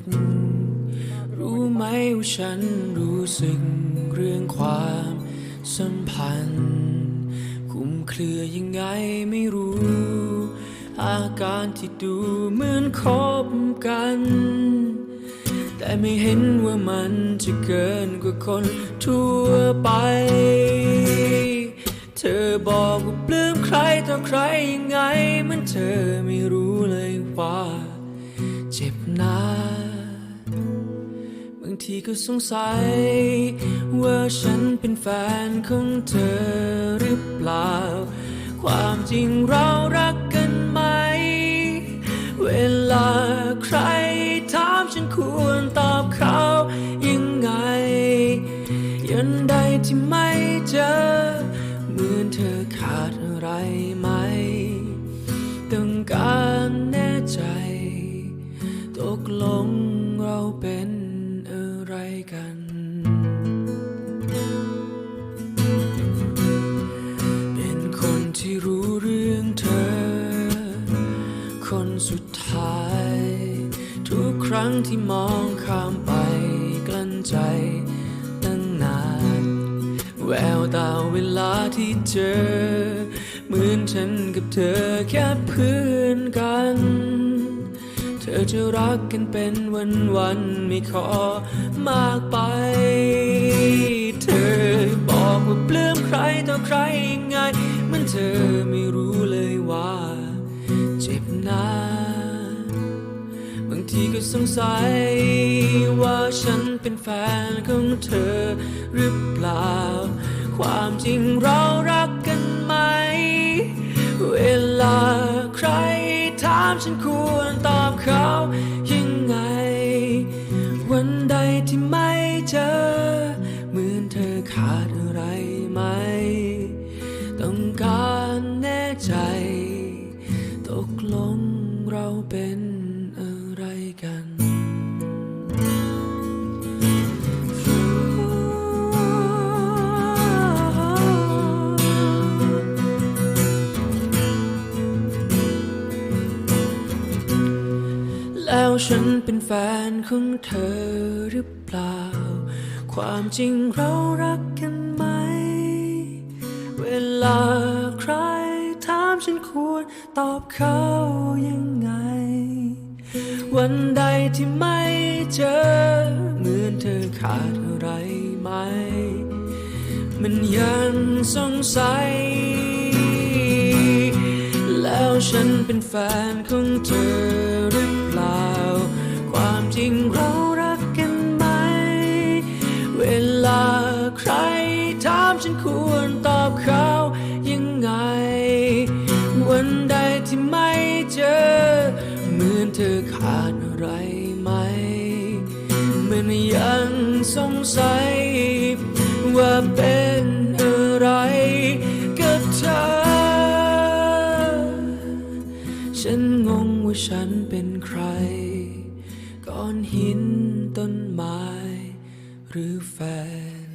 ก รู้ไหมว่าฉันรู้สึกเรื่องความสัมพันธ์คลุมเครือยังไงไม่รู้ อาการที่ดูเหมือนคบกัน แต่ไม่เห็นว่ามันจะเกินกว่าคนทั่วไป เธอบอกว่าปลื้มใครต่อใครยังไง มันเธอไม่รู้เลยว่า เจ็บหนา ทีก็สงสัย ว่าฉันเป็นแฟนของเธอหรือเปล่า ความจริงเรารักกันไหม เวลาใครถามฉันควรตอบเขายังไง ยันใดที่ไม่เจอ เหมือนเธอขาดอะไรไหม ต้องการแน่ใจ ตกลงเราเป็น กัน เป็นคนที่รู้เรื่องเธอ คนสุดท้าย ทุกครั้งที่มองข้ามไปกลั้นใจตั้งนาน แววตาเวลาที่เจอ เหมือนฉันกับเธอแค่เพื่อนกัน เธอจะรักกันเป็นวันวันไม่ขอมากไป เธอบอกว่าปลื้มใครต่อใครยังไงมันเธอไม่รู้เลยว่า เจ็บนะบางทีก็สงสัยว่าฉันเป็นแฟนของเธอหรือเปล่า ความจริงเราามฉันควรตอบเขายังไง วันใดที่ไม่เจอ เหมือนเธอขาดอะไรไหม ต้องการแน่ใจ ตกลงเราเป็นอะไรกัน แล้วฉันเป็นแฟนของเธอหรือเปล่า ความจริงเรารักกันไหม เวลาใครถามฉันควรตอบเขายังไง วันใดที่ไม่เจอ เหมือนเธอขาดอะไรไหม มันยังสงสัย ฉันเป็นแฟนของเธอหรือเปล่า ความจริงเรารักกันไหม เวลาใครถามฉันควรตอบเขายังไง วันใดที่ไม่เจอ เหมือนเธอขาดอะไรไหม มันยังสงสัยว่าเป็น ฉันงงว่าฉันเป็นใคร ก้อนหินต้นไม้ หรือแฟน